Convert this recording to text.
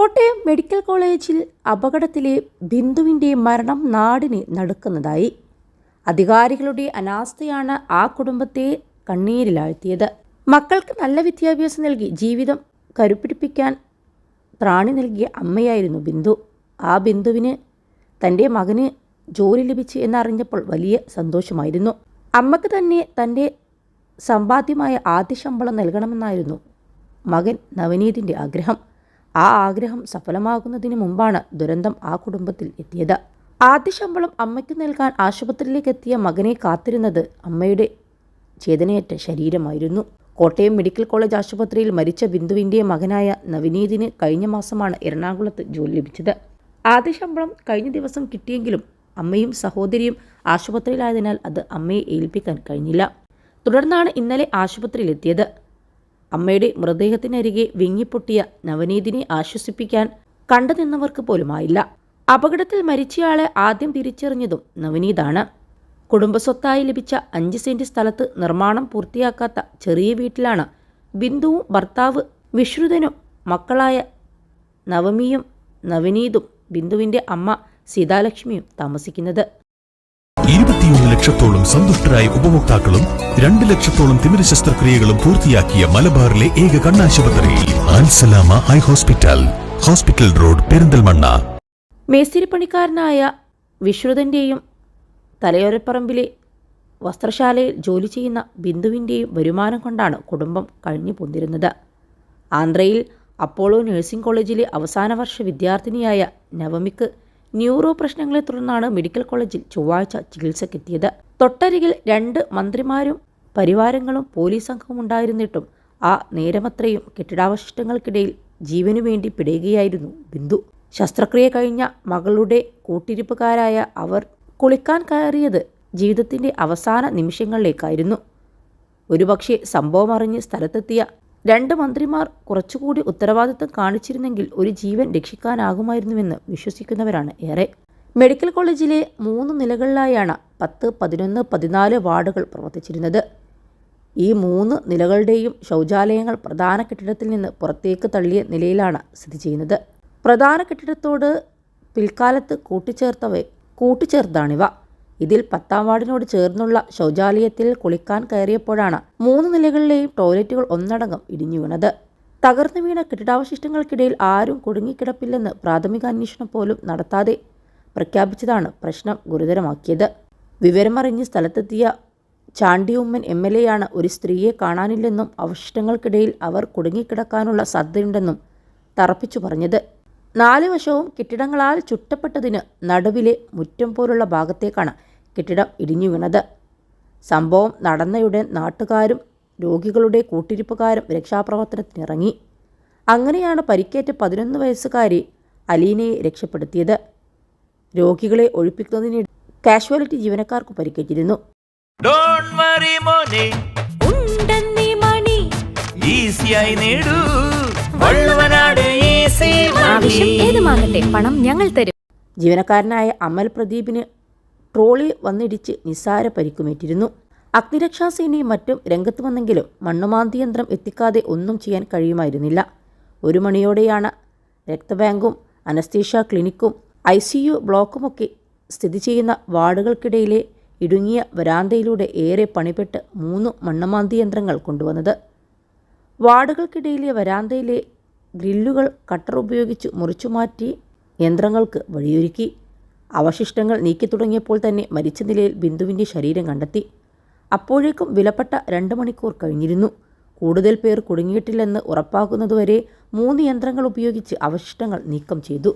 Kottayam medical കോളേജിൽ അപകടത്തിലെ ബിന്ദുവിന്റെ മരണം നാടിനെ നടുക്കുന്നതായി. അധികാരികളുടെ അനാസ്ഥയാണ് ആ കുടുംബത്തെ കണ്ണീരിലാഴ്ത്തിയത്. മക്കൾക്ക് നല്ല വിദ്യാഭ്യാസം നൽകി ജീവിതം കരുപിടിപ്പിക്കാൻ പ്രാണി നൽകിയ അമ്മയായിരുന്നു ബിന്ദു. ആ ബിന്ദുവിന് തന്റെ മകന് ജോലി ലഭിച്ചു എന്നറിഞ്ഞപ്പോൾ വലിയ സന്തോഷമായിരുന്നു. അമ്മയ്ക്ക് തന്നെ തന്റെ സമ്പാദ്യമായ ആദ്യ ശമ്പളം നൽകണമെന്നായിരുന്നു മകൻ നവനീതിന്റെ ആഗ്രഹം. ആ ആഗ്രഹം സഫലമാകുന്നതിന് മുമ്പാണ് ദുരന്തം ആ കുടുംബത്തിൽ എത്തിയത്. ആദ്യ ശമ്പളം അമ്മയ്ക്ക് നൽകാൻ ആശുപത്രിയിലേക്ക് എത്തിയ മകനെ കാത്തിരുന്നത് അമ്മയുടെ ചേതനയേറ്റ ശരീരമായിരുന്നു. കോട്ടയം മെഡിക്കൽ കോളേജ് ആശുപത്രിയിൽ മരിച്ച ബിന്ദുവിന്റെ മകനായ നവനീതിന് കഴിഞ്ഞ മാസമാണ് എറണാകുളത്ത് ജോലി ലഭിച്ചത്. ആദ്യ ശമ്പളം കഴിഞ്ഞ ദിവസം കിട്ടിയെങ്കിലും അമ്മയും സഹോദരിയും ആശുപത്രിയിലായതിനാൽ അത് അമ്മയെ ഏൽപ്പിക്കാൻ കഴിഞ്ഞില്ല. തുടർന്നാണ് ഇന്നലെ ആശുപത്രിയിലെത്തിയത്. അമ്മയുടെ മൃതദേഹത്തിനരികെ വിങ്ങിപ്പൊട്ടിയ നവനീതിനെ ആശ്വസിപ്പിക്കാൻ കണ്ടു നിന്നവർക്ക് പോലുമായില്ല. അപകടത്തിൽ മരിച്ചയാളെ ആദ്യം തിരിച്ചറിഞ്ഞതും നവനീതാണ്. കുടുംബസ്വത്തായി ലഭിച്ച അഞ്ച് സെന്റ് സ്ഥലത്ത് നിർമ്മാണം പൂർത്തിയാക്കാത്ത ചെറിയ വീട്ടിലാണ് ബിന്ദുവും ഭർത്താവ് വിശ്രുതനും മക്കളായ നവമിയും നവനീതും ബിന്ദുവിന്റെ അമ്മ സീതാലക്ഷ്മിയും താമസിക്കുന്നത്. ഇരുപത്തിയൊന്ന് ലക്ഷത്തോളം സന്തുഷ്ടരായ ഉപഭോക്താക്കളും രണ്ട് ലക്ഷത്തോളം തിമിര ശസ്ത്രക്രിയകളും പൂർത്തിയാക്കിയ മലബാറിലെ ഏക കണ്ണാശുപത്രി Al Salama eye hospital hospital road Perinthalmanna. മേസ്തിരിപ്പണിക്കാരനായ വിശ്രുതന്റെയും തലയോരപ്പറമ്പിലെ വസ്ത്രശാലയിൽ ജോലി ചെയ്യുന്ന ബിന്ദുവിന്റെയും വരുമാനം കൊണ്ടാണ് കുടുംബം കഴിഞ്ഞു പോന്നിരുന്നത്. ആന്ധ്രയിൽ അപ്പോളോ നഴ്സിംഗ് കോളേജിലെ അവസാന വർഷ വിദ്യാർത്ഥിനിയായ നവമിക്ക് ന്യൂറോ പ്രശ്നങ്ങളെ തുടർന്നാണ് മെഡിക്കൽ കോളേജിൽ ചൊവ്വാഴ്ച ചികിത്സക്കെത്തിയത്. തൊട്ടരികിൽ രണ്ട് മന്ത്രിമാരും പരിവാരങ്ങളും പോലീസ് സംഘവും ഉണ്ടായിരുന്നിട്ടും ആ നേരമത്രയും കെട്ടിടാവശിഷ്ടങ്ങൾക്കിടയിൽ ജീവനു വേണ്ടി പിടയുകയായിരുന്നു ബിന്ദു. ശസ്ത്രക്രിയ കഴിഞ്ഞ മകളുടെ കൂട്ടിരിപ്പുകാരായ അവർ കുളിക്കാൻ കയറിയത് ജീവിതത്തിന്റെ അവസാന നിമിഷങ്ങളിലേക്കായിരുന്നു. ഒരുപക്ഷെ സംഭവം അറിഞ്ഞ് സ്ഥലത്തെത്തിയ രണ്ട് മന്ത്രിമാർ കുറച്ചുകൂടി ഉത്തരവാദിത്തം കാണിച്ചിരുന്നെങ്കിൽ ഒരു ജീവൻ രക്ഷിക്കാനാകുമായിരുന്നുവെന്ന് വിശ്വസിക്കുന്നവരാണ് ഏറെ. മെഡിക്കൽ കോളേജിലെ മൂന്ന് നിലകളിലായാണ് പത്ത് പതിനൊന്ന് പതിനാല് വാർഡുകൾ പ്രവർത്തിച്ചിരുന്നത്. ഈ മൂന്ന് നിലകളുടെയും ശൗചാലയങ്ങൾ പ്രധാന കെട്ടിടത്തിൽ നിന്ന് പുറത്തേക്ക് തള്ളിയ നിലയിലാണ് സ്ഥിതി ചെയ്യുന്നത്. പ്രധാന കെട്ടിടത്തോട് പിൽക്കാലത്ത് കൂട്ടിച്ചേർത്തവ കൂട്ടിച്ചേർത്താണിവ. ഇതിൽ പത്താം വാർഡിനോട് ചേർന്നുള്ള ശൗചാലയത്തിൽ കുളിക്കാൻ കയറിയപ്പോഴാണ് മൂന്ന് നിലകളിലെയും ടോയ്ലറ്റുകൾ ഒന്നടങ്കം ഇടിഞ്ഞു വീണത്. തകർന്നു വീണ കെട്ടിടാവശിഷ്ടങ്ങൾക്കിടയിൽ ആരും കുടുങ്ങിക്കിടപ്പില്ലെന്ന് പ്രാഥമിക അന്വേഷണം പോലും നടത്താതെ പ്രഖ്യാപിച്ചതാണ് പ്രശ്നം ഗുരുതരമാക്കിയത്. വിവരമറിഞ്ഞ് സ്ഥലത്തെത്തിയ ചാണ്ടിയുമ്മൻ എം എൽ എയാണ് ഒരു സ്ത്രീയെ കാണാനില്ലെന്നും അവശിഷ്ടങ്ങൾക്കിടയിൽ അവർ കുടുങ്ങിക്കിടക്കാനുള്ള സാധ്യതയുണ്ടെന്നും തറപ്പിച്ചു പറഞ്ഞത്. നാല് വശവും കെട്ടിടങ്ങളാൽ ചുറ്റപ്പെട്ടതിന് നടുവിലെ മുറ്റം പോലുള്ള ഭാഗത്തേക്കാണ് കെട്ടിടം ഇടിഞ്ഞു വീണത്. സംഭവം നടന്നയുടൻ നാട്ടുകാരും രോഗികളുടെ കൂട്ടിരിപ്പുകാരും രക്ഷാപ്രവർത്തനത്തിനിറങ്ങി. അങ്ങനെയാണ് പരിക്കേറ്റ പതിനൊന്ന് വയസ്സുകാരി അലീനയെ രക്ഷപ്പെടുത്തിയത്. രോഗികളെ ഒഴിപ്പിക്കുന്നതിന് കാഷ്വാലിറ്റി ജീവനക്കാർക്ക് പരിക്കേറ്റിരുന്നു. ഏതുമാകട്ടെ പണം ഞങ്ങൾ തരും. ജീവനക്കാരനായ അമൽ പ്രദീപിന് ട്രോളി വന്നിടിച്ച് നിസ്സാര പരിക്കുമേറ്റിരുന്നു. അഗ്നിരക്ഷാസേനയും മറ്റും രംഗത്ത് വന്നെങ്കിലും മണ്ണുമാന്തി യന്ത്രം എത്തിക്കാതെ ഒന്നും ചെയ്യാൻ കഴിയുമായിരുന്നില്ല. ഒരു മണിയോടെയാണ് രക്തബാങ്കും അനസ്തീഷ്യ ക്ലിനിക്കും ഐ സി യു ബ്ലോക്കുമൊക്കെ സ്ഥിതി ചെയ്യുന്ന വാർഡുകൾക്കിടയിലെ ഇടുങ്ങിയ വരാന്തയിലൂടെ ഏറെ പണിപ്പെട്ട് മൂന്ന് മണ്ണമാന്തി യന്ത്രങ്ങൾ കൊണ്ടുവന്നത്. വാർഡുകൾക്കിടയിലെ വരാന്തയിലെ ഗ്രില്ലുകൾ കട്ടർ ഉപയോഗിച്ച് മുറിച്ചുമാറ്റി യന്ത്രങ്ങൾക്ക് വഴിയൊരുക്കി. അവശിഷ്ടങ്ങൾ നീക്കി തുടങ്ങിയപ്പോൾ തന്നെ മരിച്ച നിലയിൽ ബിന്ദുവിന്റെ ശരീരം കണ്ടെത്തി. അപ്പോഴേക്കും വിലപ്പെട്ട രണ്ട് മണിക്കൂർ കഴിഞ്ഞിരുന്നു. കൂടുതൽ പേർ കുടുങ്ങിയിട്ടില്ലെന്ന് ഉറപ്പാക്കുന്നതുവരെ മൂന്ന് യന്ത്രങ്ങൾ ഉപയോഗിച്ച് അവശിഷ്ടങ്ങൾ നീക്കം ചെയ്തു.